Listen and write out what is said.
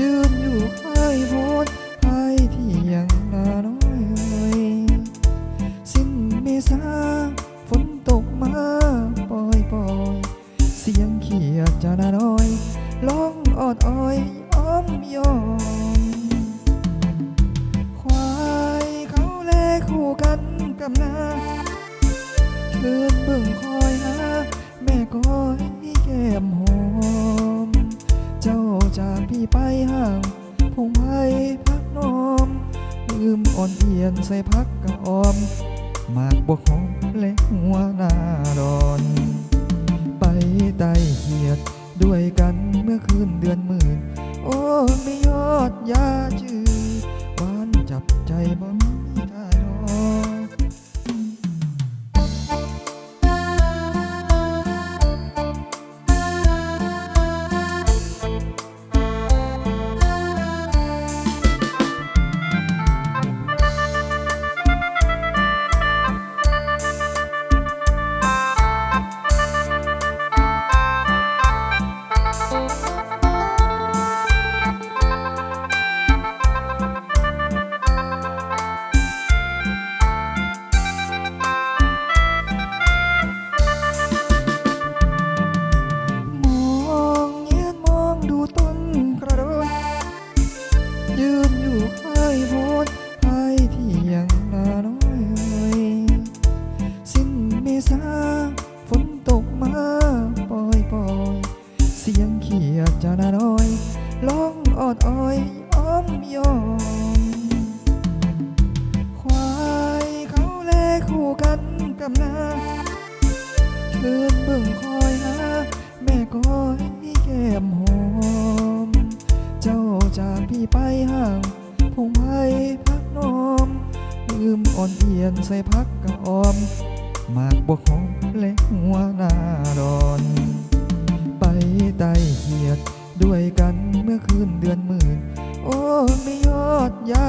ยืนอยู่ค่ายโพดไปที่ยังนาน้อยสิ้นเมษาฝนตกมาปล่อยปล่อยเสียงเขียดจะนาน้อยล้องออดอ้อยอ้อมยอมควายเขาแลคู่กันกับนาเดินเบิ่งคอ ห่างพงไม้พักน้อมลืมอ่อนเอียนใส่พักกะออมหมากบวกหอมและหัวหน้าดอน ไปไต่เหียดด้วยกันเมื่อคืนเดือนหมื่น โอ้ไม่ยอดยาจือหวานจับใจบ่มีืนอยู่ค่ายโพนภายเที่ยงนาน้อยสิ้นเมษาฝนตกมาปล่อยปล่อยเสียงเขียดจะนาน้อยร้องออดอ้อยอ้อมยอมควายเขาแลคู่กันกับนาคืนเบิ่งคอ พี่ไปห่างพงไม้พักน้อมลืมอ่อนเอียนใส่พักกะออมมากบวกหอมและหัวหน้าดอน ไปไต่เหียดด้วยกันเมื่อคืนเดือนหมื่น โอ้ไม่ยอดยา